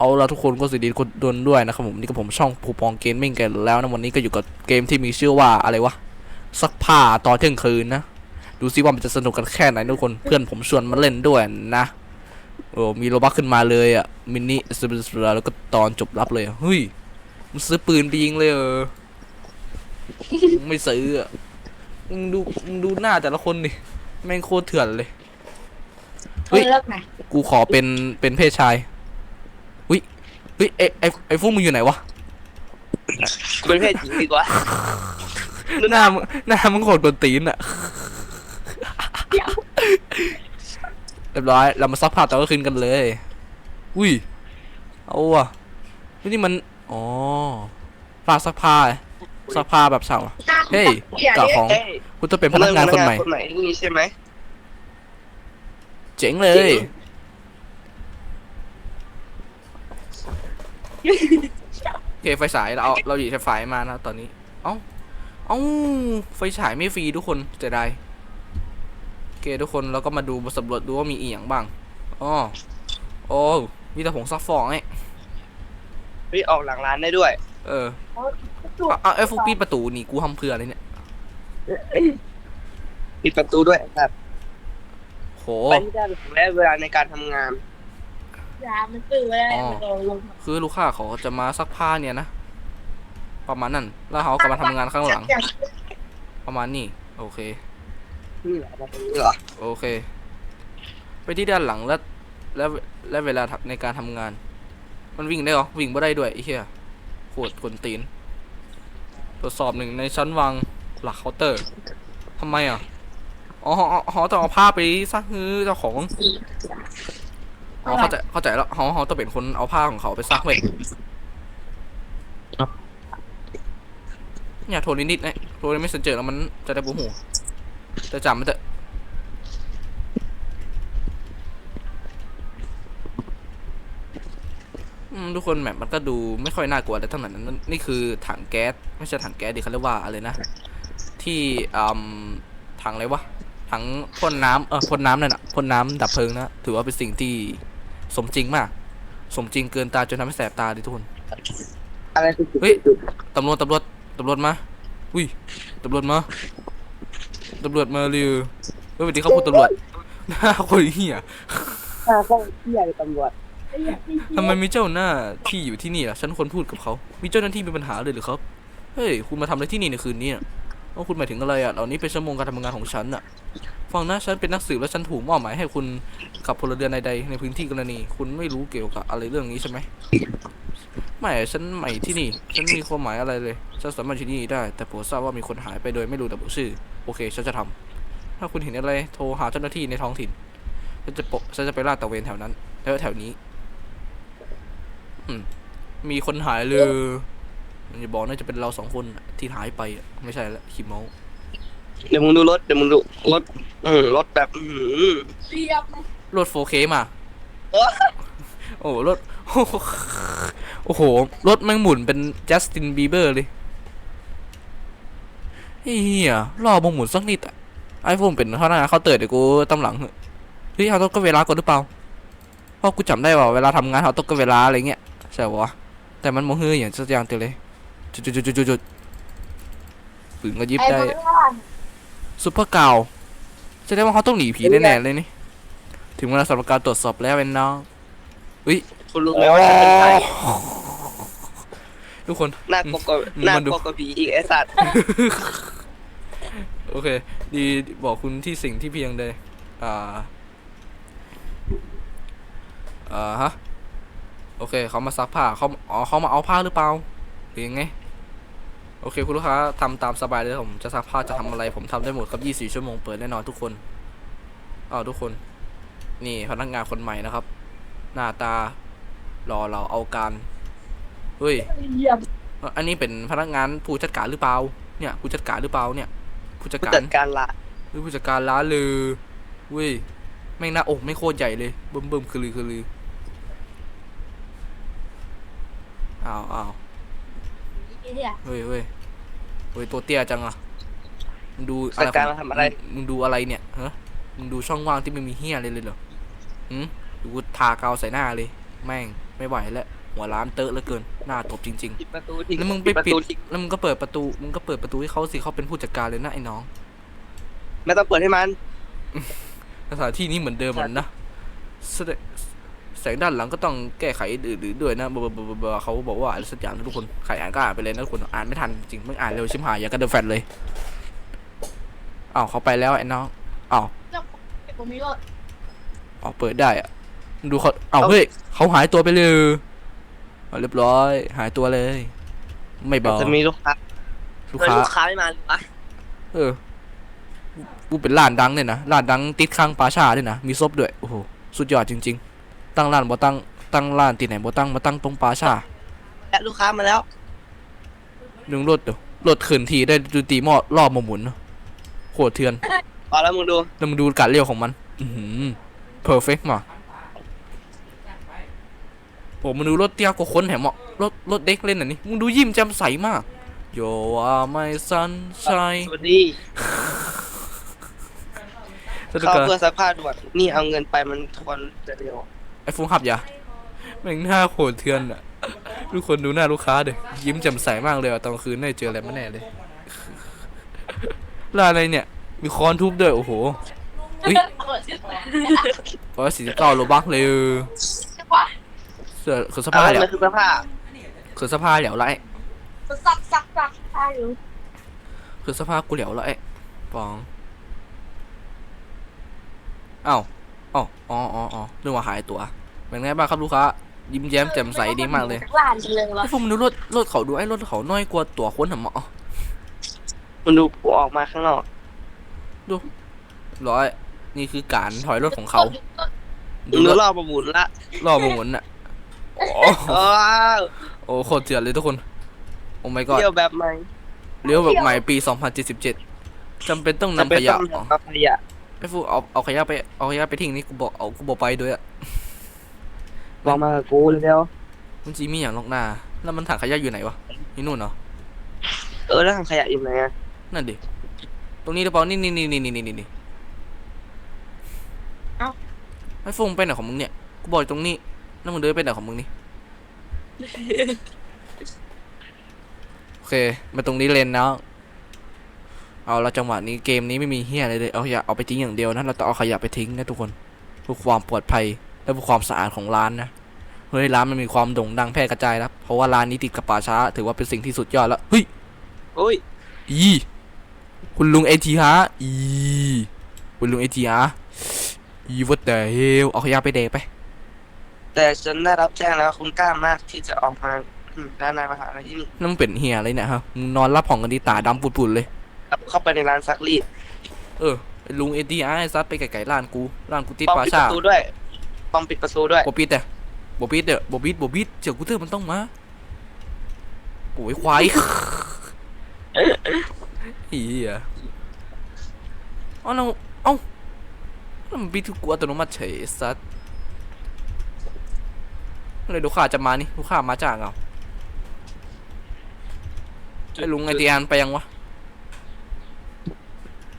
เอาละทุกคนก็สวัสดีคนดนด้วยนะครับผมนี่ก็ผมช่องผูปองเกมมิ่งกันแล้วนะวันนี้ก็อยู่กับเกมที่มีชื่อว่าอะไรวะซักผ้าตอนเที่ยงคืนนะ ดูซิว่ามันจะสนุกกันแค่ไหนทุกคนเพื่อนผมชวนมาเล่นด้วยนะโอ้มีโลบักขึ้นมาเลยอะมินิสเปซแล้วก็ตอนจบรับเลยอะเฮ้ยมึงซื้อปืนไปยิงเลยเออไม่ซื้ออะมึงดูมึงดูหน้าแต่ละคนดิแม่งโคตรเถื่อนเลยเฮ้ยเลิกไหนกูขอเป็นเป็นเพศชาย ฮ้ยไอไอไอพวกมึงอยู่ไหนวะเป็นเพศหญิงดีกว่าหน้ามึงหน้ามึงโคตรกวนตีนอะเรียบร้อยเรามาซักผ้าต่อก็คืนกันเลย อุ้ยเอาว่ะเฮ้ยนี่มันอ๋อผ้าซักผ้าซักผ้าแบบเช่าอะเฮ้ยเจ้าของเอ้ยคุณจะเป็นพนักงานคนใหม่คนใหม่ที่นี่ใช่ไหมเจ๋งเลย โอเคไฟฉายเราเอาเราหยิบไฟฉายมานะตอนนี้ เอ้า เอ้าไฟฉายไม่ฟรีทุกคนจะได้โอเคทุกคนเราก็มาดูมาสำรวจดูว่ามีอีหยังบ้างอ๋อโอ้มีแต่ผงซักฟอกไงเฮ้ยออกหลังร้านได้ด้วย เออเอาเอาไอ้ฟุกปิดประตูนี่กูทำเพื่ออะไรเนี่ยปิดประตูด้วยครับโห ไปที่ด้านหลังและเวลาในการทำงาน ยามันตื่นไว้แล้วมันโดนลงคือลูกค้าเขาจะมาซักผ้าเนี่ยนะ ประมาณนั้น แล้วเขาก็มาทำงานข้างหลัง ประมาณนี้ โอเคนี่เหรอมาตรงนี้เหรอโอเค ไปที่ด้านหลังแล้ว แล้วและเวลาในการทำงาน มันวิ่งได้เหรอ วิ่งไม่ได้ด้วยไอ้เหี้ยโคตรกวนตีน ตรวจสอบหนึ่งในชั้นวางหลักเคาน์เตอร์ทำไมอะ อ๋ออ๋อเขาต้องเอาผ้าไปซักฮื้อเจ้าของ อ๋อเข้าใจเข้าใจแล้วเขาเขาต้องเป็นคนเอาผ้าของเขาไปซักเว้ยเนี่ยโทรนิดๆนะโทรไม่สนเจอแล้วมันจะได้บูหูจะจำมันเถอะอืมทุกคนแมปมันก็ดูไม่ค่อยน่ากลัวแต่ทั้งนั้นนั่นนี่คือถังแก๊สไม่ใช่ถังแก๊สดิเขาเรียกว่าอะไรนะ ที่อืมถังอะไรวะ ถังพ่นน้ำเออพ่นน้ำนั่นน่ะพ่นน้ำดับเพลิงนะ ถือว่าเป็นสิ่งที่ สมจริงมาก สมจริงเกินตาจนทำให้แสบตาดิทุกคน อะไรคือจุดเฮ้ย จุดตำรวจตำรวจตำรวจมาอุ้ยตำรวจมาตำรวจมาเร็วเฮ้ยสวัสดีครับคุณตำรวจหน้าคนเหี้ยข้าก็เที่ยเลยตำรวจทำไมมีเจ้าหน้าที่อยู่ที่นี่ล่ะฉันควรพูดกับเขามีเจ้าหน้าที่มีปัญหาเลยหรือครับเฮ้ยคุณมาทำอะไรที่นี่ในคืนนี้อะว่าคุณหมายถึงอะไรอะเหล่านี้เป็นชั่วโมงการทำงานของฉันอะ ฟังนะฉันเป็นนักสืบและฉันถูกมอบหมายให้คุณกับพลเรือนใดๆในพื้นที่กรณี คุณไม่รู้เกี่ยวกับอะไรเรื่องนี้ใช่ไหมไม่ฉันใหม่ที่นี่ ฉันมีความหมายอะไรเลยฉันสามารถที่นี่ได้ แต่โปรดทราบว่ามีคนหายไปโดยไม่รู้ระบุชื่อ โอเค ฉันจะทำถ้าคุณเห็นอะไรโทรหาเจ้าหน้าที่ในท้องถิ่นฉันจะปฉันจะไปลาดตระเวนแถวนั้น แล้วแถวนี้อมีคนหายเลยอย่าบอกน่าจะเป็นเราสองคนที่หายไปไม่ใช่ละคิมเม เดี๋ยวมึงดูรถเดี๋ยวมึงดูรถอืมรถแบบอืมเรียบรถ 4K มา โอ้โอ้รถ โอ้โห รถแม่งหมุนเป็นจัสตินบีเบอร์เลยเฮียรอบงหมุนสักนิดอะไอโฟนเป็นเท่านั้นเขาเติร์ดเดี๋ยวกูตำหลังเหอะเฮ้ยเขาต้องก็เวลาก่อนหรือเปล่าเพราะกูจำได้ว่าเวลาทำงานเขาต้องก็เวลาอะไรเงี้ยใช่ปะวะแต่มันโมเฮืออย่างสักอย่างเดียวเลยจุดจุดจุดจุดจุดจุดปืนก็ยิบไอ้ได้คนว่า ซุปเปอร์เก่าแสดงว่าเขาต้องหนีผีแน่ๆเลยนี่ ถึงเวลาสำหรับการตรวจสอบแล้วเป็นน้องอุ้ยคุณรู้ไหมว่าฉันเป็นใครทุกคนหน้ากลัวกว่ามึงหน้ามาดูกลัวกว่าผีอีกไอ้สัตว์โอเค ดีบอกคุณที่สิ่งที่เพียงใดอ่าอ่าฮะ โอเคเขามาซักผ้าเขาอ๋อเขามาเอาผ้าหรือเปล่าหรือยังไง โอเคคุณลูกค้าทำตามสบายเลยผมจะซักผ้าจะทำอะไร ผมทำได้หมดครับ24ชั่วโมงเปิดแน่นอนทุกคนอ้าวทุกคน นี่พนักงานคนใหม่นะครับ หน้าตารอเราเอาการเฮ้ยเรียบเอ่ออันนี้เป็นพนักงานผู้จัดการหรือเปล่าเนี่ยผู้จัดการหรือเปล่าเนี่ย ผู้จัดผู้การจัดการละหรือผู้จัดการร้านเลยเว้ยแม่งหน้าอกไม่โคตรใหญ่เลยเบิ่มเบิ่มคือลือคือลืออ้าวอ้าวไอ้ เนี่ยเฮ้ยเฮ้ยเฮ้ยตัวเตี้ยจังอะมึงดูจัดการขมาองทำอะไร มึงมึงดูอะไรเนี่ยฮะมึงดูช่องว่างที่ไม่มีเฮียเลยเลยเหรอหืมดูกูทากาวใส่หน้าเลย แม่งไม่ไหวแล้วหัวร้านเตอะเหลือเกินหน้าตบจริง ปิดประตูทิ้งแล้วมึงไปประปิดตูทิ้งๆแล้วมึงก็เปิดประตูมึงก็เปิดประตูให้เขาสิเขาเป็นผู้จัดการเลยนะไอ้น้องไม่ต้องเปิดให้มัน สถานที่นี้เหมือนเดิมเหมือนนะแสดง แสงด้านหลังก็ต้องแก้ไขอื่นๆด้วยนะบลาบลาบลาบลาเขาบอกว่าอะไรสักอย่างนะทุกคนใครอ่านก็อ่านไปเลยนะทุกคนอ่านไม่ทันจริงมึงอ่านเร็วชิมหายอย่ากระเดอะแฟดเลยอ้าวเขาไปแล้วไอ้น้องอ้าวเจ้าผมมีรถอ๋อเปิดได้อะมึงดูเขาอ้าวเฮ้ยเขาหายตัวไปเลยเอาเรียบร้อย หายตัวเลย ไม่บอกจะมีลูกค้าลูกเฮ้ยค้าลูกค้าไม่มาเลยวะเออกูเป็นร้านดังเนี่ยนะร้านดังติดข้างปราชาด้วยนะมีซบด้วยโอ้โหสุดยอดจริง ๆ ตั้งร้านบ่ตั้งตั้งร้านที่ไหนบ่ตั้งมาตั้งตรงปราชาและลูกค้ามาแล้ว หนึ่งรถเดี๋ยวรถขืนทีได้ดนตรีหม้อรอบมาหมุนเนอะโคตรเทือนพอแล้วมึงดูแล้วมึงดูการเลี้ยวของมันอือหือเพอร์เฟกต์มาโอ้มึงดูรถเตี้ยกว่าคนแถมอะรถรถเด็กเล่นอันนี้มึงดูยิ้มแจ่มใสมากโยว่าไม่สันชัยสวัสดีสวัสดีเข้าครับเพื่อสักผ้าด่วนนี่เอาเงินไปมันทวนจะเร็ว ไอ้ฟุ้งขับอย่าแม่งหน้าโหดเทือนอะทุกคนดูหน้าลูกค้าเด็ยิ้มแจ่มใสมากเลยอะตอนกลางคืนได้เจออะไรมาแน่เลยร้านอะไรเนี่ย มีค้อนทุบด้วยโอ้โหเฮ้ยเปิดชื่อร้อยสี่สิบเก้าโลบักเลยใช่ปะเสื้อคือสเอาภาพให้เหลมัวนคือเสื้อผ้าคือสภาพเหลวไรซักซักซักใช่อยู่คือสภาพกูเหลวไรปองเอ้าเอ้าอ๋ออ๋ออ๋อเรื่องว่าหายตัว เป็นไงบ้างครับลูกค้า ยิ้มแย้มแจ่มใสดีมากเลยร้านเลยวะไอ้พวกมันดูรถรถเขาดูไอ้รถเขาน้อยกว่าตัวคนหรอหมอมันดูกูออกมาข้างนอกร้อยนี่คือการถอยรถของเขามึงดูรอบประมูลละรอบมาหมุนอะโอ้ว้าวโอ้โคตรเถื่อนเลยทุกคน โอ้ my god เที่ยวแบบใหม่เลี้ยวแบบใหม่ปี 2077จำเป็นต้องนำขยะ จำเป็นอ๋ต้อองนำขยะไอ้ฟูเอาเอาขยะไปเอาขยะไปทิ้งนี่กูบอกเอากูบอกไปด้วยอะบอกมากับกูเร็วมันจีมีอย่างลอกหน้า แล้วมันถังขยะอยู่ไหนวะนี่นู่นเหรอๆเออแล้วถังขยะอยู่ไหนอะนั่นดิตรงนี้หรือเปล่านี่นี่นี่นี่นี่นี่นี่ไอ้ฟูมึงไปไหนของมึงเนี่ยกูบอกอยู่ตรงนี้แล้วมึงเดินไปไหนของมึงนี่ โอเคมาตรงนี้เลนแล้ว เอาละจังหวะนี้เกมนี้ไม่มีเฮียอะไรเลยเอาขยะเอาไปทิ้งอย่างเดียวนะเราต้องเอาขยะไปทิ้งนะทุกคนเพื่อความปลอดภัยและเพื่อความสะอาดของร้านนะเฮ้ยร้านมันมีความโด่งดังแพร่กระจายแล้วเพราะว่าร้านนี้ติดกับป่าช้า ถือว่าเป็นสิ่งที่สุดยอดแล้วเฮ้ยโอ้ยอีคุณลุงเอทีฮะอีคุณลุงเอทีฮะอีวัดแต่เฮลเอาขยะไปเดไป แต่ฉันได้รับแจ้งแล้วคุณกล้ามากที่จะออกมาอืมด้านในมหาลัยที่นี่นั่นมันเป็นเฮียอะไรเนี่ยฮะมึงนอนรับผ่องกันดีตาดำปุดๆเลยกลับ เข้าไปในร้านซักรีดเออไอ้ลุงเอทีฮะไอ้ซัดไปไก่ๆร้านกูร้านกูติดป้อมป่าปิดปช้าระตูด้วยป้อมปิดประตูด้วยบปิดแต่บปิดเด้อบปิดบปิดเจ้ากูเตอร์มันต้องมาโอ้ยควายเฮียเอ้าเราเอ้าแล้วมันปิดทุกกูอัตโนมัติเฉยไอ้ซัดเลยลูกค้าจะมานี่ลูกค้ามาจากเอาไอ้ลุงไอเดียนไปยังวะ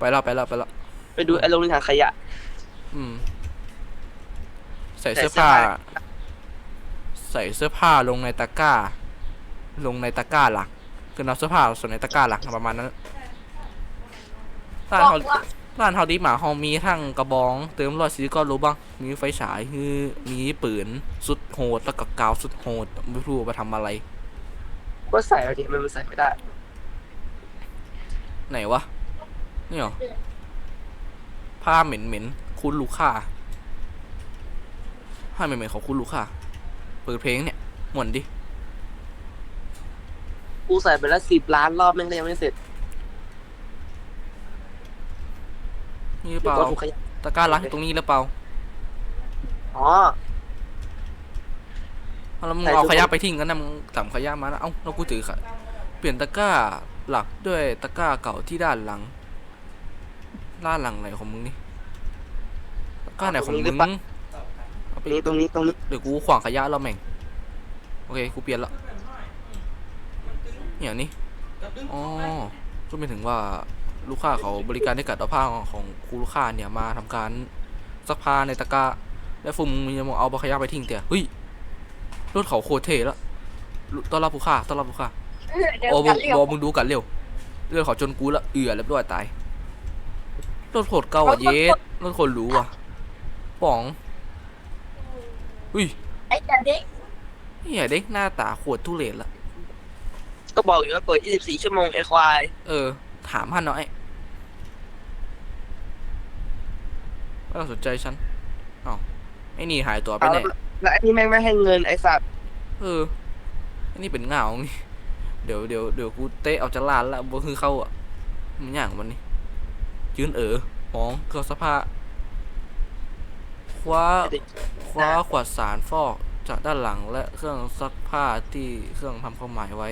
ไปแล้วไปแล้วไปแล้วไปดูไอ้โรงเรียนถังขยะ อืม ใส่ใส่เสื้อเสื้อผ้าผ้า ใส่เสื้อผ้าลงในตะกร้า ลงในตะกร้าหลักคือเอาเสื้อผ้าส่วนในตะกร้าหลักประมาณนั้นร้านบอเขากว่าร้านเขาดีหมาเขามีทั้งกระบอง เติมรอยซีก็รู้บ้าง มีไฟฉายคือมีปืนสุดโหดแล้วก็กาวสุดโหดไม่รู้ว่าไปทำอะไร ก็ใส่เอาดิมันใส่ไม่ได้ ไหนวะ นี่เหรอ ผ้าเหม็นเหม็นๆคุณลูกค้าผ้าเหม็นเหม็นๆของคุณลูกค้าเปิดเพลงเนี่ยหมวนดิ กูใส่ไปแล้วสิบล้านรอบแม่งก็ยังไม่เสร็จนี่หรือเปล่าก็ถูกขยะตะกร้าล้างอยู่ตรงนี้หรือเปล่า อ๋อเอาแล้วมึงใส่เอาทุกขยะคนไปทิ้งกันนะมึงสั่ขยะมานะเอ้าแล้วกูถือค่ะ เปลี่ยนตะกร้าหลักด้วยตะกร้าเก่าที่ด้านหลัง ด้านหลังไหนของมึงนี่ตะกร้าไหนของมึงเอาตไปรงนี้ตรงนี้ตรงนี้เดี๋ยวกูขวางขยะแล้วแม่ง โอเค กูเปลี่ยนละอย่างนี้อ๋อก็ไม่ถึงว่าลูกค้าเขาบริการได้กัดเอาผ้าของครูลูกค้าเนี่ยมาทำการซักผ้าในตะกร้าแล้วฟุมมึงยังมองเอาบขยะไปทิ้งเตี่ยเฮ้ยรถเขาโคตรเท่แล้วต้อนรับผู้ค่าต้อนรับผู้ค่าเดี๋ยวโอ้กัมึนงเรียบวอมึงดูกันเร็วเรื่องเขาจนกูละเอือเรียบร้อยตาย รถโคตรเก่าอะเยสรถโคตรหรูอะป๋องอุ้ยไอ้แต่เด็กเฮียเด็กหน้าตาโคตรทุเรศละก็บอกอยู่ว่าเปิด 24 ชั่วโมงไอ้ควายเออ ถามฮันหน่อยไม่ต้องสนใจฉันเอ้าไอ้นี่หายตัวไปเอาไหนแล้วไอ้นี่แม่งไม่ให้เงินไอ้สัตว์เออไอ้นี่เป็นเหงานี่เดี๋ยวเดี๋ยวเดี๋ยวกูเตะเอาจะลานละบ่คือเข้าอะมันอย่างมันนี่ ยืนเออมองเครื่องสภาคว้าคว้าขวดสารฟอกจากด้านหลังและเครื่องซักผ้าที่เครื่องทำความหมายไว้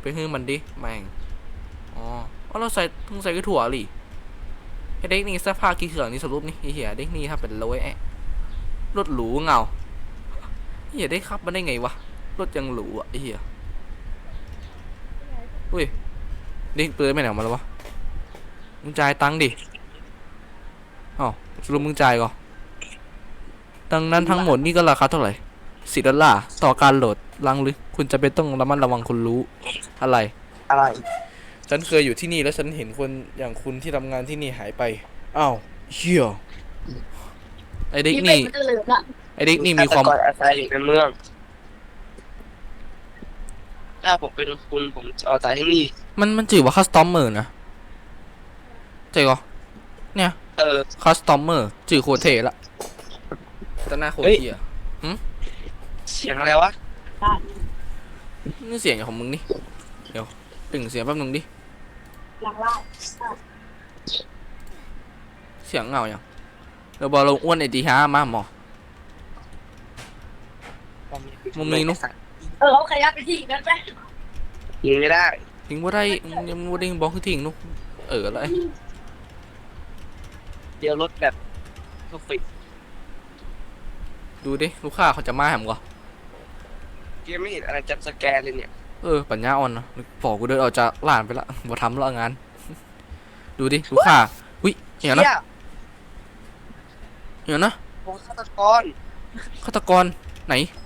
ไปฮื้อมันดิแม่งอ๋อเราใส่เพิ่งใส่กระถั่วหลิไอเด็กนี่เสื้อผ้ากี่เครื่องนี่สรุปนี่เหี้ยเด็กนี่ถ้าเป็นร้อยแอะรถหรูเงาเหี้ยได้ขับมาได้ไงวะรถยังหรูอะไอเหี้ยอุ้ย เด็กเปิดไม่ไหนออกมาแล้ววะ มึงจ่ายตังค์ดิอ๋อสรุปมึงจ่ายก่อนดังนั้นทั้งหมดนี่ก็ราคาเท่าไหร่สิดอลลาร์ต่อการโหลดลังลึก คุณจะเป็นต้องระมัดระวังคุณรู้อะไร อะไร ฉันเคยอยู่ที่นี่แล้วฉันเห็นคนอย่างคุณที่ทำงานที่นี่หายไป อ้าวเฮียไอเด็กที่เป็นี่นเหลืองอะไอเด็กนี่มีความ ฆตกรอาศัยอยู่ในเมือง ถ้าผมเป็นคุณผมจะเอาใจที่นี่ มันมันจือว่าคัสตอมเมอร์นะใช่ก็เนี่ยเออ คัสตอมเมอร์จือโคตรเทละแต่หน้าโคตรเฮ้ยเฮียเสียงอะไรวะนี่เสียงของมึงนี่เดี๋ยวตึงเสียงแป๊บนึงดิหลังล่างเสียงเงาอย่างเราบอกเราอ้วนไอดีฮะมาหมอมึงมีนุ๊กเอ อเขาขยับไปที่นั้นไหมยิงไม่ได้ทิ้งว่าได้ยังว่าได้บอกคือทิ้งนุกเอออะไรเดี๋ยวรถแบบก็ฟิตดูดิลูกค้าเขาจะมาแหมก่อเกมไม่เห็นอะไรจับสแกนเลยเนี่ยเออปัญญาอ่อนนะบอกกูเดินออกจากร้านไปละบ่ทำแล้วงาน ดูดิลูกค้าอุ้ยเหี้ยนะเหี้ยเหี้ยนะผมฆาตกรฆาตกรไหนไม่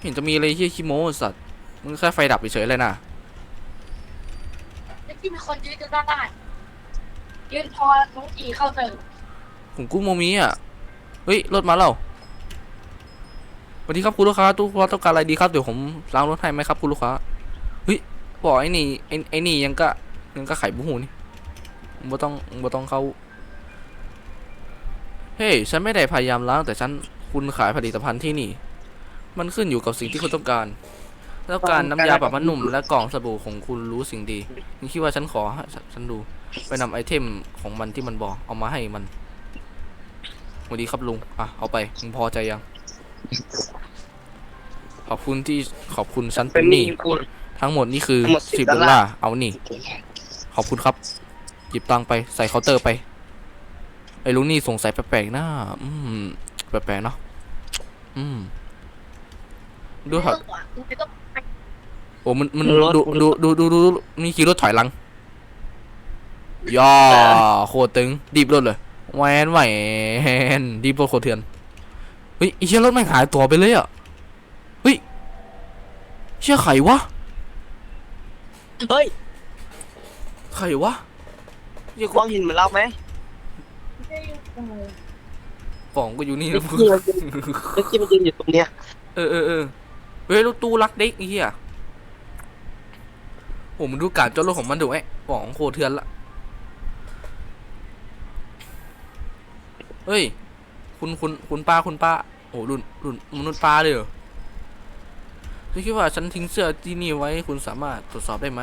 เห็นจะมีอะไรเฮียขี้โม้สัตว์มึงแค่ไฟดับเฉยๆเลยนะไอ้ที่มีคนยืนกันได้ยืนพอน้องอีเข้าเจอผมกู้โมมีอะเฮ้ยรถมาแล้วสวัสดีครับคุณลูกค้าตู้ค้าต้องการอะไรดีครับเดี๋ยวผมล้างรถให้ไหมครับคุณลูกค้าเฮ้ยบอกไอ้นี่ไอ้ไอ้นี่ยังก็ยังก็ไข่บุหูนี่มึงบ่ต้องมึงบ่ต้องเข้าเฮ้ยฉันไม่ได้พยายามล้างแต่ฉันคุณขายผลิตภัณฑ์ที่นี่ มันขึ้นอยู่กับสิ่งที่คุณต้องการแล้วการน้ำยาปรับผ้านุ่มและกล่องสบู่ของคุณรู้สิ่งดีนี่คิดว่าฉันขอให้ฉันฉันดูไปนำไอเทมของมันที่มันบอกเอามาให้มันสวัสดีครับลุงอะเอาไปมึงพอใจยัง ขอบคุณที่ขอบคุณฉันเป็เป็นนหหนี้นี้คุณทั้งหมดนี่คือทั้งหมดสิบ10ดอลลาร์เอานี่ ขอบคุณครับ หยิบตังค์ไปใส่เคาน์เตอร์ไป ไอ้ลุงนี่สงสัยแปลกๆนะอืมแปลกๆเนาะอืม ดูครับไม่ต้องโอ้มันมันรถ ดูดูดูดูดูดูนี่ขี่รถถอยหลังย่อโคตรตึงดีบรถเลยแหวนแหวนดีบรถโคตรเถื่อนเฮ้ยไอ้เชี่ยรถไม่งหายตัวไปเลยอะเฮ้ยเชี่ยไขวะเฮ้ยไขวะเชี่ยมองเห็นเหมือนเราไหมป่องก็อยู่นี่เมื่อกี้มันยืนเมื่อกี้มันยืนอยู่ตรงเนี้ยเออเออเออ เฮ้ยรถตู้รักเด็กไอ้เหี้ยโอ้มันดูการจอดรถของมันดูไอ้ป่องโคตรเถื่อนละเฮ้ย คุณคุณคุณป้าคุณป้าโอ้รุ่นรุ่นมนุษย์ป้าเลยเหรอฉันคิดว่าฉันทิ้งเสื้อที่นี่ไว้คุณสามารถตรวจสอบได้ไหม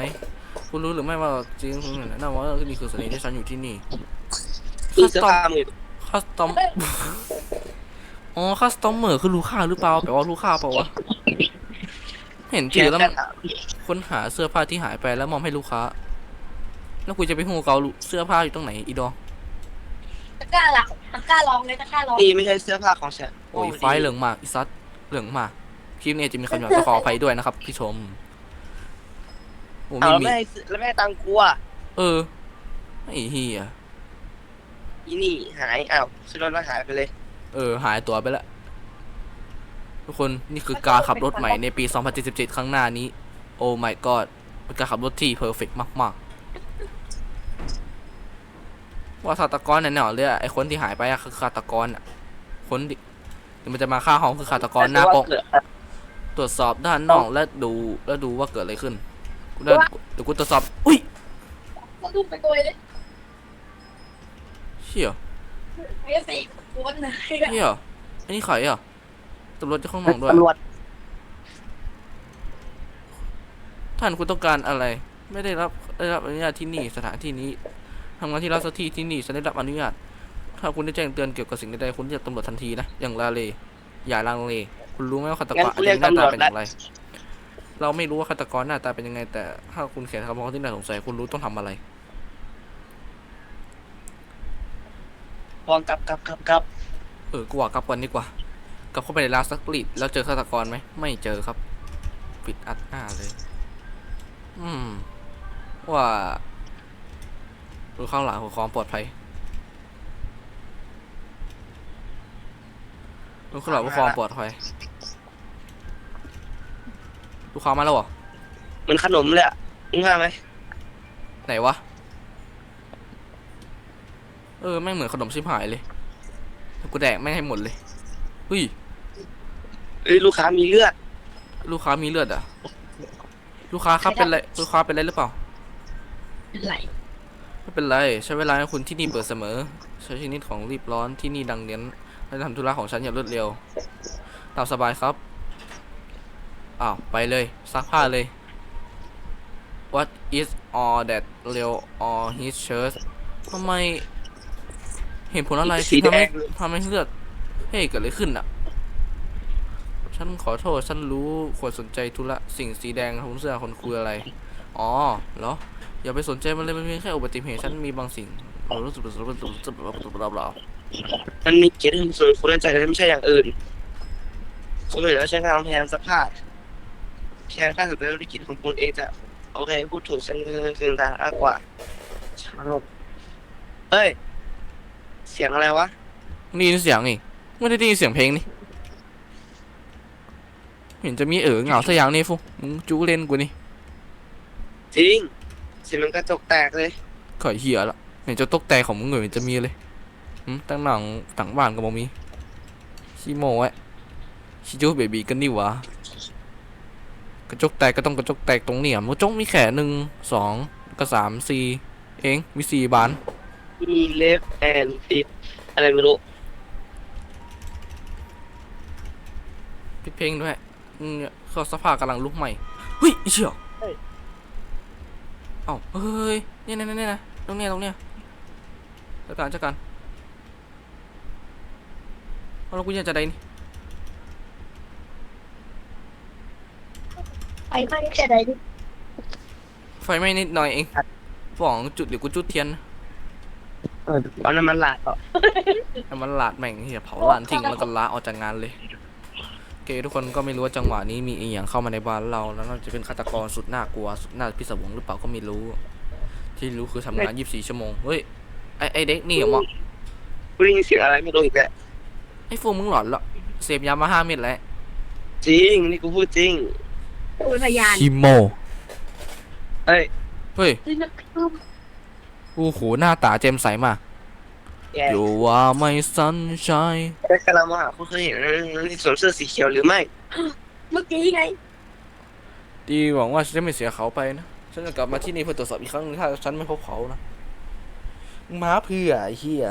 คุณรู้หรือไม่ว่าจริงคุณแนะนำว่านี่คือสถานีที่ฉันอยู่ที่นี่มีเสื้อผ้ามือคัสตอมอ๋อคัสตอมเมอร์คือลูกค้าหรือเปล่าแปลว่าลูกค้าเปล่าวะ เห็นถือแล้วแค่ถามค้นหาเสื้อผ้าที่หายไปแล้วมอบให้ลูกค้า แล้วกูจะไปหูเกาเสื้อผ้าอยู่ตรงไหนอีดอตะกร้าหลักตะกร้าลองเลยตะกร้าลองนี่ไม่ใช่เสื้อผ้าของฉันโอ้ยไฟเหลืองมากอีซัดเหลืองมากคลิปนี้จะมีคำหยาบต้องขออภัยด้วยนะครับพี่ชมโอ้เอาไม่แล้วมีไม่ให้ซื้อแล้วไม่ให้ตังค์กูอะเออไอ้เฮียอีนี่หายอ้าวซื้อรถแล้วหายไปเลย เออ หายตัวไปละ ทุกคนนี่คือการขับรถใหม่ในปี 2077ครั้งหน้านี้ โอ้ my god เป็นการขับรถที่เพอร์เฟกมากๆ ว่าฆาตกรแน่ๆเลยอะไอ้คนที่หายไปอะคือฆาตกรอะคนที่ที่มันจะมาฆ่าห้องคือฆาตกรหน้าปกเกิดตรวจสอบด้านนอกและดูและดูว่าเกิดอะไรขึ้นกูได้เดี๋ยวกูตรวจสอบ อุ้ยก็ดูไปโกยเลยเชี่ยไม่ใส่คนไหนเชี่ยอันนี้ใครอะ ตำรวจจะข้างนอกด้วยตำรวจท่านคุณต้องการอะไร ไม่ได้รับได้รับอนุญาตที่นี่สถานที่นี้ทำงานที่รัฐสักที่ที่นี่ฉันได้รับอนุญาต ถ้าคุณได้แจ้งเตือนเกี่ยวกับสิ่งใดๆคุณเรียกตำรวจทันทีนะอย่างลาเลอย่าลังเลคุณรู้ไหมว่าฆาตกงั้รนกูเรียกหน้าตำรตาวจเป็นแล้อย่างไร เราไม่รู้ว่าฆาตกรหน้าตาเป็นยังไง แต่ถ้าคุณเขียนคำร้องที่น่าสงสัยคุณรู้ต้องทำอะไรวางกลับกลับกลับกลับเออกูว่า กลับกันดีกว่าก ลับเข้าไปในร้านซักรีดแล้วเจอฆาตกรไหมไม่เจอครับ ปิดอัดหน้าเลย อืม ว่าดูข้างหลังของความปลอดภัยดูข้างหลังของความปลอดภัยลูกค้ามาแล้วเหรอเหมือนขนมเลยอะมึงว่าไหมไหนวะเออแม่งเหมือนขนมชิบหายเลย กูแดกแม่งให้หมดเลยเฮ้ย เอ้ยลูกค้ามีเลือด ลูกค้ามีเลือดอะลูกค้าครับเป็นไรลูกค้าเป็นไรหรือเปล่าเป็นไรไม่เป็นไร ใช้เวลาให้คุณที่นี่เปิดเสมอ ใช้ชนิดของรีบร้อนที่นี่ดังเน้นและทำธุระของฉันอย่างรวดเร็วตามสบายครับอ้าวไปเลยซักผ้าเลย What is all that Leo or his shirt ทำไม เห็นผลอะไรสีที่ทำให้แดงทำให้เลือดเฮ้ยเกิดอะไรขึ้นอะ ฉันขอโทษ ฉันรู้ควรสนใจธุระสิ่งสีแดงของเสื้อคนคุยอะไร อ๋อ เหรอ อย่าไปสนใจมันเลย มันเพียงแค่อุบัติเหตุ ฉันมีบางสิ่งรู้สึกรู้สึกรู้สึกรู้สึกรู้สึกรู้สึกมันมีเกียรติส่วนคุณใจไม่ใช่อย่างอื่นคุณเหลือใช้การแทนสภาพแค่ค่าสุดธุรกิจของคุณเองจะโอเค พูดถูกฉันคือทางมากกว่าชอบเฮ้ย เสียงอะไรวะได้ยินเสียงนี่ ไม่ได้ได้ยินเสียงเพลงนี่ เห็นจะมีเอ๋อเหงาสักอย่างนี่ฟุมึงจู้เล่นกูนี่จริงเสียงมันกระจกแตกเลยข่อยเหี้ยละเห็นจะตกแต่ของมึงเหมือนจะมีเลยหืมตั้งหนังตั้งบ้านก็บ่มีชิโมะชิจูเบบีกันนี่หวะกระจกแตกก็ต้องกระจกแตกตรงเนี่ยมันกระจกมีแค่หนึ่งสองก็สามสี่เองมีสี่บานมีเล็บแอนติดอะไรไม่รู้ปิดเพลงด้วย อืมเขาสภาพกำลังลุกใหม่เฮ้ยไอ้เชี่ยเฮ้ยเอ้าเฮ้ยเนี่ยเนี่ยเนี่ยนะตรงเนี้ยตรงเนี้ยจัดการจัดการเอาแล้วกูยังจะได้นี่ไปไม่ได้อะไรดิไฟไหม้นิดหน่อยเองสองจุดเดี๋ยวกูจุดเทียนเออตอนนั้นมันหลาดอะให้มันลาดแม่งเฮียเผาลานทิ้งแล้วก็ลาออกจากงานเลยโอ เคทุกคนก็ไม่รู้ว่าจังหวะนี้มีอีหยังเข้ามาในบ้านเรา แล้วน่าจะเป็นฆาตกรสุดน่ากลัวสุดน่าพิศวงหรือเปล่าก็ไม่รู้ ที่รู้คือทำงาน 24 ชั่วโมง เฮ้ย ไอไอเด็กนี่เหรอมะกูได้ยินเสียงอะไรไม่รู้อีกแล้วไอฟูมึงหลอนเหรอเสพยามาห้าเม็ดแล้วจริงนี่กูพูดจริงเป็นพยานคิโมเฮ้ย เฮ้ยคือนักคือโอ้โหหน้าตาแจ่มใสมากแย่ อยู่ว่าไม่สันชายแต่กำลังมาหาคุณเคยเห็นที่สวมเสื้อสีเขียวหรือไม่ เมื่อกี้ไง ดีหวังว่าฉันจะไม่เสียเขาไปนะ ฉันจะกลับมาที่นี่เพื่อตรวจสอบอีกครั้งหนึงถ้าฉันไม่พบเขานะมึงมาเพื่อไอ้เหี้ย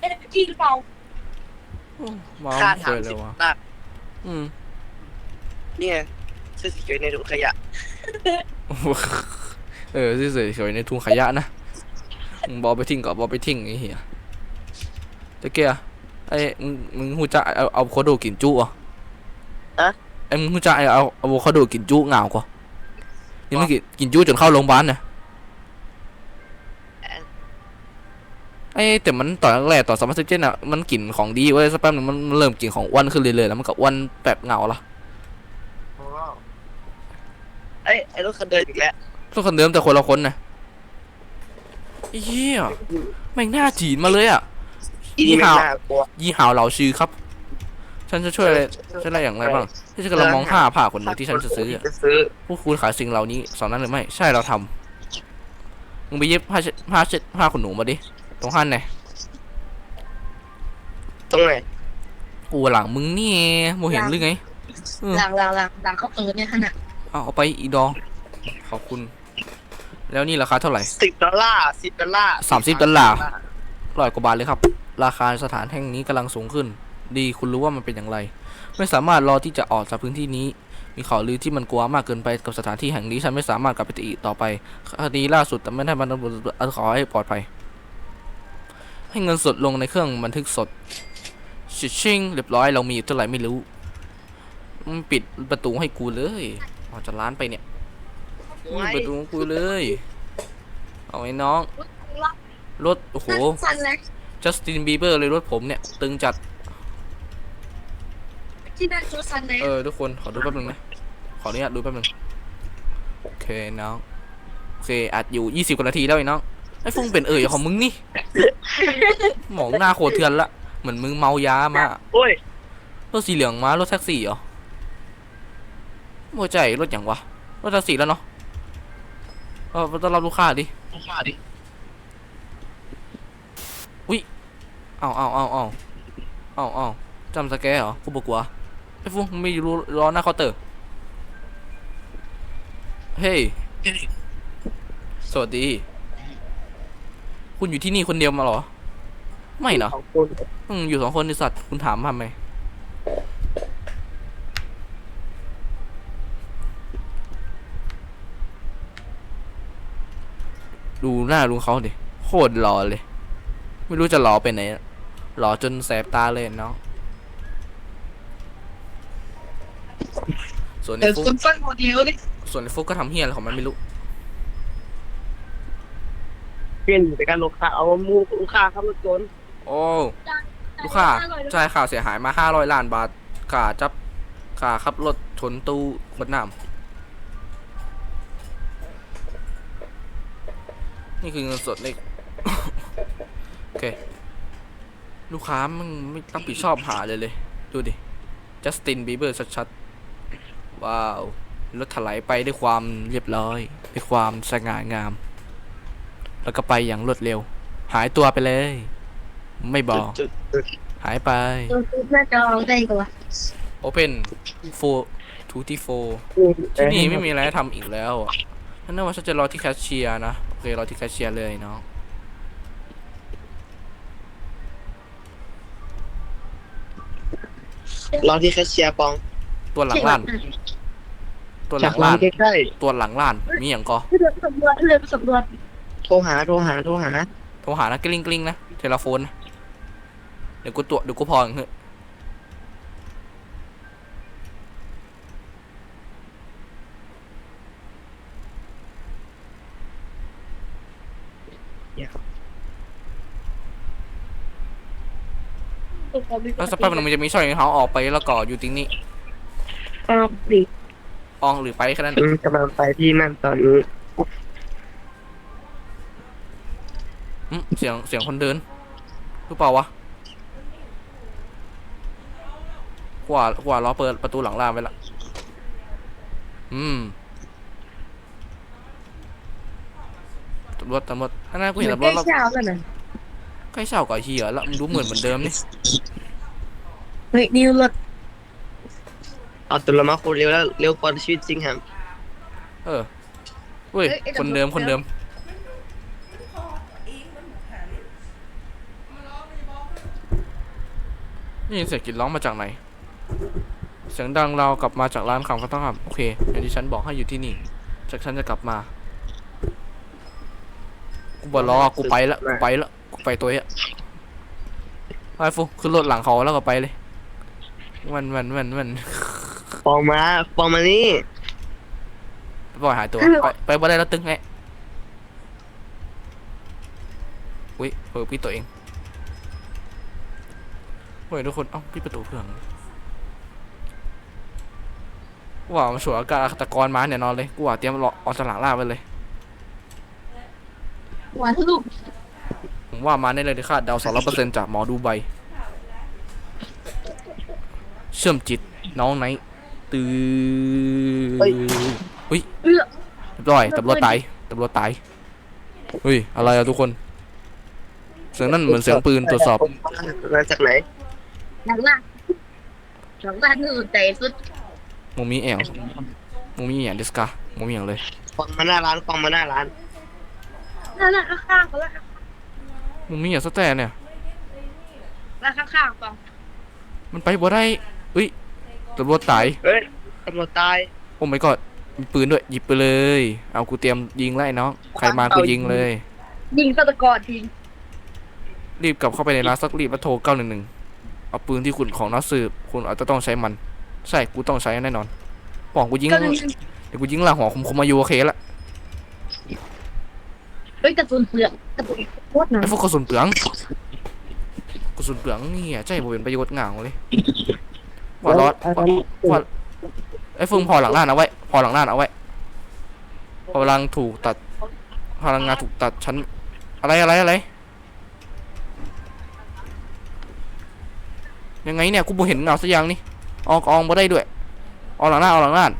เอ๊ะจริงหรือเปล่ามาค่าไม่ถาเคมยเลสิยบวะบาทอืม เนี่ยเสื้อสีเขียวในถุงขยะ เออที่เสยๆในถุงขยะนะ มึงบอไปทิ้งก็บอไปทิ้งไอ้เหี้ยตะเกียไอ้มึงมึงหูจะเอาเอาโคโดกินจุอะอะไอ้มึงหูจะเอาเอาอะโวคาโดกินจุเหงากว่านี่มันกินกินจุจนเข้าโรงพยาบาลนะไอ้แต่มันตอนแรกๆตอนสมัยสิบเจ็ดอะมันกลิ่นของดีเว้ยสักแป๊บหนึงมันมันเริ่มกลิ่นของอ้วนขึ้นเรื่อยๆแล้วมันก็อ้วนแบบเหงาละไอ้ไอ้รถคันเดินอีกแล้วทุกคนเดิมแต่คนละคนนะ ไอ้เหี้ยแม่งหน้าจีนมาเลยอะอีนี่ไม่ยี่ห้อน่ากลัวยี่หาวเหล่าชื่อครับ ฉันจะช่วยอะไรช่วยอะไรอย่างไรบ้างที่ฉันกำลังมองหาผ้าขนหนูที่ฉันจะซื้ออะจะซื้อพวกคุณขายสิ่งเหล่านี้สองนั้นหรือไม่ ใช่เราทำมึงไปเย็บผ้าเช็ดผ้าเช็ดผ้าขนหนูมาดิ ตรงหันไหนตรงไหนกูหลังมึงนี่โมเห็นหรือไงเออหลังหลังหลังหลังเขาเปิดเนี่ยขนาดเอาเอาไปอีดอง ขอบคุณ แล้วนี่ราคาเท่าไหร่สิบดอลลาร์สิบดอลลาร์สามสิบดอลลาร์ร้อยกว่าบาทเลยครับ ราคาสถานแห่งนี้กำลังสูงขึ้น ดีคุณรู้ว่ามันเป็นอย่างไร ไม่สามารถรอที่จะออกจากพื้นที่นี้ มีข่าวลือที่มันกลัวมากเกินไปกับสถานที่แห่งนี้ฉันไม่สามารถกลับไปอีกต่อไปคดีล่าสุดแต่ไม่ได้มันขอให้ปลอดภัย ให้เงินสดลงในเครื่องบันทึกสดชิชิงเรียบร้อยเรามีอยู่เท่าไหร่ไม่รู้มันปิดประตูให้กูเลยออกจากร้านไปเนี่ย ปิดประตูให้กูเลย เอาไอ้น้อง รถ โอ้โห สั้นเลยจัสตินบีเบอร์เลยรถผมเนี่ย ตึงจัด ที่นั่นชุดสั้นเลยเออ ทุกคนขอดูแป๊บนึงนะ ขออนุญาตดูแป๊บนึง โอเคน้อง โอเค อัดอยู่ยี่สิบกว่านาทีแล้วไอ้น้อง ไอ้ฟุ้งเป็นเอ่ยของมึงนี่ หมองหน้าโคตรเทือนละ เหมือนมึงเมายามา โอ้ยรถสีเหลืองมารถแท็กซี่เหรอโมใจรถอย่างวะ รถแท็กซี่แล้วเนาะ เออต้อนรับลูกค้าดิมาดิเอาเอาเอาเอาเอาเอาจำสแกร์เหรอกูบอกว่าไอ้ฟุ้งมึงไม่รู้รอหน้าเคาน์เตอร์ เฮ้ย สวัสดี คุณอยู่ที่นี่คนเดียวมาเหรอ ไม่นะขอบคนอืมอยู่สองคนในสัตว์ คุณถามทำไม ดูหน้าลุงเขาดิโคตรหล่อเลย ไม่รู้จะหล่อไปไหนอะหล่อจนแสบตาเลยเนาะส่วนเดี๋ไอ้ยวฟุกคุณฟังโมเดลเลยส่วนไอ้ฟุกก็ทำเฮียอะไรของมันไม่รู้เปลี่ยนแต่การลูกค้าเอามูลูกค้าครับรถยนต์โอ้ลูกค้าจ่ายค่าเสียหายมาห้าร้อยล้านบาทค่าจับค่าขับรถชนตู้ขวดน้ำ นี่คือเงินสดในโอเค ลูกค้ามันไม่ต้องผิดชอบหาเลยเลย ดูดิ จัสตินบีเบอร์ชัดๆ ว้าว รถถลายไปด้วยความเรียบร้อย ด้วยความสง่างาม แล้วก็ไปอย่างรวดเร็ว หายตัวไปเลย ไม่บอกจุดจุดหายไปดูชุดหน้าจอได้กว่า Open 4 2ที่4ที่นี่ไม่มีอะไรให้ทำอีกแล้วอะฉันนึกว่าฉันจะรอที่แคชเชียร์นะ โอเครอที่แคชเชียร์เลยเนาะรอที่แคชเชียร์ปองตัวหลังล้าน ตัวหจาลักงร้าล้านนใกล้ตัวหลังล้านมีอย่างก็เรือสำรวจเรือสำรวจๆโทรหาโทรหาโทรหา โทรหานะกลิ้งกลิ้งนะเทเลโฟนนะเดี๋ยวกูตัวเดี๋ยวกูพออย่างเถอะ แล้วสักแป๊บนึงมันจะมีช่องเขาออกไปแล้วก็อยู่ตรงนี้อ่าดิอองหรือไปแค่นั้นอืมกำลังไปที่นั่นตอนนี้อืมเสียงเสียงคนเดินหรือเปล่าวะกว่ากว่าล้อเปิดประตูหลังล่างไปละอืมตำ รวจตำรวจข้างหน้ากูเห็นตำรวจแล้วเช้าแล้วนะใกล้เช่ากับเฮียแล้วมันดูเหมือนเหมือนเดิมนี่เฮ้ยนิวรถเอาตัวละมาโคตรเร็วแล้วเร็วกว่าชีวิตจริงครับเออเว้ยคนเดิมคนเดิมนี่ยินเสียงกรีดร้องมาจากไหน เสียงดังเราวกลับมาจากร้านคำก็ต้องทำโอเคอย่างที่ฉันบอกให้อยู่ที่นี่จากฉันจะกลับมา กูบอกรอกูไปละกูไปละกูไปตัวเนี้ยไปฟูขึ้นรถหลังเขาแล้วก็ไปเลย มันมันมันมันปองมาปองมานี่ปล่อยหายตัว ไปไปบ่ได้แล้วตึงไงอุ้ยเปิดปิดตัวเองเฮ้ยทุกคนเอ้าปิดประตูเพื่อนกูว่ามันสวยอากาศตะกรมาเนี่ยนอนเลยกูว่าเตรียมรอออกจากหลังล่าไปเลย หวานลูกผมว่ามาได้เลยที่คาดเดาสองร้อยเปอร์เซ็นต์จากหมอดูใบ เชื่อมจิตน้องไนท์ตื่นเฮ้ย เฮ้ยเอื้อเรียบร้อยตำรวจตายตำรวจตายเฮ้ยอะไรอะทุกคน เสียงนั่นเหมือนเสียงปืนตรวจสอบ มาจากไหนหลังล่างหลังล่างคือแต่สุดมึงมีแอวมึงมีอย่างเดสกามึงมีอย่างเลยฟังมาหน้าร้านฟังมาหน้าร้าน นั่นล่ะข้างๆก็ล่ะมึงมีอย่างสแตนเนี่ยล่ะข้างๆก็มันไปบ่ได้เฮ้ยตำรวจตาย เฮ้ยตำรวจตาย โอ้ไม่กอดมีปืนด้วย หยิบไปเลย เอากูเตรียมยิงไล่น้อง ใครมากูยิงเลย ยิงฆาตกรทิ้งรีบกลับเข้าไปในร้านสักรีบมาโทรเก้าหนึ่งหนึ่งเอาปืนที่คุณของนักสืบ คุณอาจจะต้องใช้มัน ใช่ กูต้องใช้แน่นอนบอกกูยิงก็นึงเดี๋ยวกูยิงหลังหัวคมคมมาอยู่โอเคละ เฮ้ยกระสุนเปลือกกระสุนโคตรหนาไอ้พวกกระสุนเปลืองกระสุนเปลืองนี่อะใจบ่เป็นประโยชน์ง่างเลยว่าร้อนว่าว่าไอ้เฟิงพอหลังล้านเอาไว้ พอหลังล้านเอาไว้พลังถูกตัด พลังงานถูกตัดชั้นอะไรอะไรอะไร ยังไงเนี่ยกูบ่เห็นเงาสักอย่างนี่ออกอองบ่ได้ด้วยเอาหลังล้านเอาหลังล้าน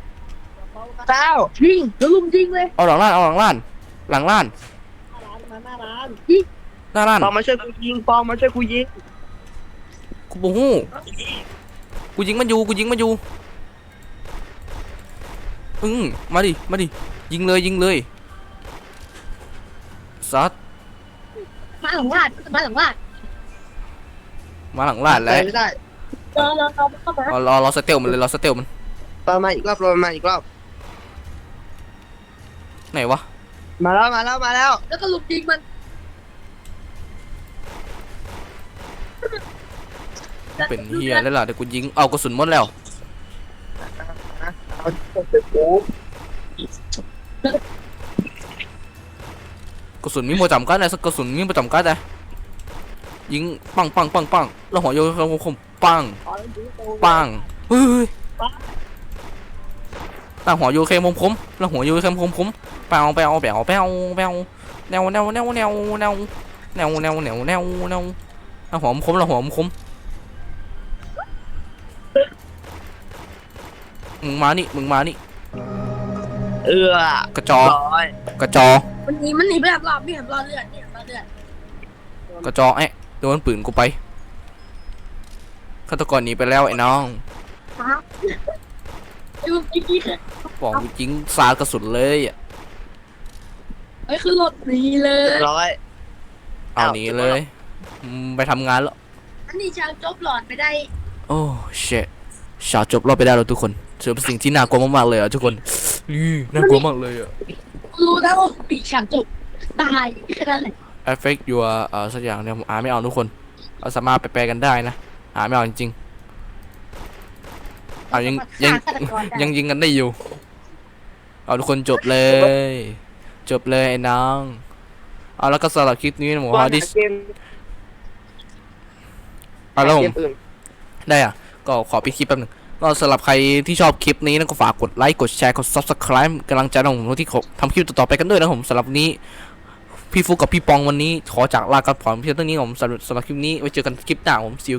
เจ้ายิงแล้วลุมยิงเลยเอาหลังล้านเอาหลังล้าน หลังล้านมา หน้าร้านหน้าล้านปองมาช่วยกูยิงปองมาช่วยกูยิงกูบ่ฮู้กูยิงมันอยู่กูยิงมันอยู่อืมมาดิมาดิยิงเลยยิงเลยซัดมาหลังลาดมาหลังลาดมาหลังลาดแล้วไม่ได้รอรอรอเข้ามารอรอรอสเตลมันเลยรอสเตลมันปองมาอีกรอบปองมาอีกรอบไหนวะ มาแล้วมาแล้วมาแล้ว แล้วก็ลุมยิงมันเป็นเฮียแล้วล่ะเดี๋ยวกูยิงเอากระสุนหมดแล้วเอาเสร็จกูกระสุนมีประจำกัดนะสักกระสุนมีประจำกัดนะยิงปังปังปังปังแล้วหัวโยนคมคมปังปังเฮ้ย ตั้งหัวโยนเคมคมคมแล้วหัวโยนเคมคมคมเปาเปาเปาเปาเปาแนวแนวแนวแนวแนวแนวแนวแนวแนวแนวแล้วหัวคมแล้วหัวคมมึงมานี่มึงมานี่เอื้อกระจอร้อยกระจอมันหนีมันหนีไปแบบรอบไม่เห็นรอเลือดเนี่ยรอเลือดกระจอกเอ๊ะโดนปืนกูไปฆาตกรหนีไปแล้วไอ้น้อง ครับไอ้ลุมยิงนี่คือบอกกูยิงสาดกระสุนเลยอะไอ้คือรถหนีเลยร้อย เอาหนีเลยอืมไปทำงานแล้ว อันนี้ชาวจบหลอดไปได้โอ้เชตชาจบรอบไปได้แล้วทุกคนเสือเป็นสิ่งที่น่ากลัวมากๆเลยอะทุกคนนี่น่ากลัวมากเลยอะ รู้แล้วว่าปีกฉากจบตายแค่นั้นแหละ affect your เอ่อสักอย่างเนี่ยผมอ่านไม่เอาทุกคนเราสามารถไปแปลกันได้นะอ่านไม่เอาจริงๆ เอายังยังฆ่าฆาตกรได้ยังยิงกันได้อยู่ เอาทุกคนจบเลย จบเลยไอ้น้องเอาแล้วก็สำหรับคลิปนี้นะหมูฮาดิสเกมเอาแล้วผเกมมอื่นได้อะก็ขอปิดคลิปแป๊บหนึงก็สำหรับใครที่ชอบคลิปนี้นะก็ฝากกดไลค์กดแชร์กด subscribe กำลังใจของผมที่ทำคลิปต่อๆไปกันด้วยนะผมสำหรับวันนี้พี่ฟุกกับพี่ปองวันนี้ขอจากลากันผ่อนเพียงเท่านี้ผมสำหรับสำหรับคลิปนี้ไว้เจอกันคลิปหน้าผมซิว